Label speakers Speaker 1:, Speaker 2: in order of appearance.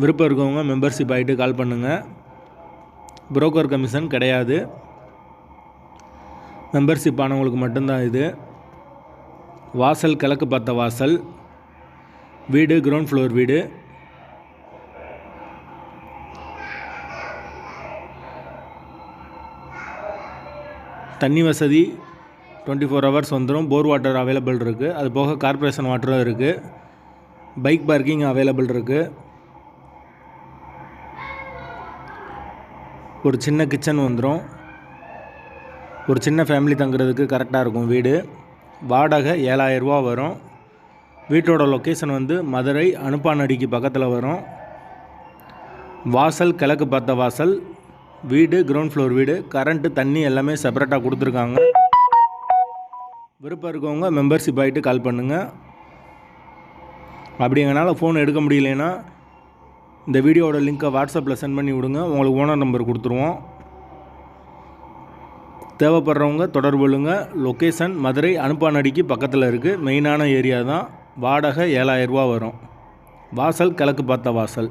Speaker 1: விருப்பம் இருக்கவங்க மெம்பர்ஷிப் ஆகிட்டு கால் பண்ணுங்கள் புரோக்கர் கமிஷன் கிடையாது. மெம்பர்ஷிப் ஆனவங்களுக்கு மட்டும்தான் இது. வாசல் கிழக்கு பார்த்த வாசல். வீடு கிரவுண்ட் ஃப்ளோர் வீடு. தண்ணி வசதி டுவெண்ட்டி ஃபோர் ஹவர்ஸ் வந்துடும் போர் வாட்டர் அவைலபிள் இருக்குது அது போக கார்ப்பரேஷன் வாட்டரும் இருக்குது பைக் பார்க்கிங் அவைலபிள் இருக்குது ஒரு சின்ன கிச்சன் வந்துடும் ஒரு சின்ன ஃபேமிலி தங்குறதுக்கு கரெக்டாக இருக்கும் வீடு. வாடகை ஏழாயிரரூபா வரும். வீட்டோட லொக்கேஷன் வந்து மதுரை அனுப்பானடிக்கு பக்கத்தில் வரும். வாசல் கிழக்கு பார்த்த வாசல். வீடு கிரவுண்ட் ஃப்ளோர் வீடு. கரண்ட்டு தண்ணி எல்லாமே செப்பரேட்டாக கொடுத்துருக்காங்க. விருப்பம் இருக்கவங்க மெம்பர்ஷிப் ஆகிட்டு கால் பண்ணுங்கள் அப்படி எங்களால் ஃபோன் எடுக்க முடியலன்னா இந்த வீடியோவோட லிங்க்கை வாட்ஸ்அப்பில் சென்ட் பண்ணி விடுங்க. உங்களுக்கு ஓனர் நம்பர் கொடுத்துருவோம். தேவைப்படுறவங்க தொடர்பு கொள்ளுங்க. லொக்கேஷன் மதுரை அனுப்பானடிக்கு பக்கத்தில் இருக்குது மெயினான ஏரியா தான். வாடகை ஏழாயிரரூபா வரும். வாசல் கிழக்கு பார்த்த வாசல்.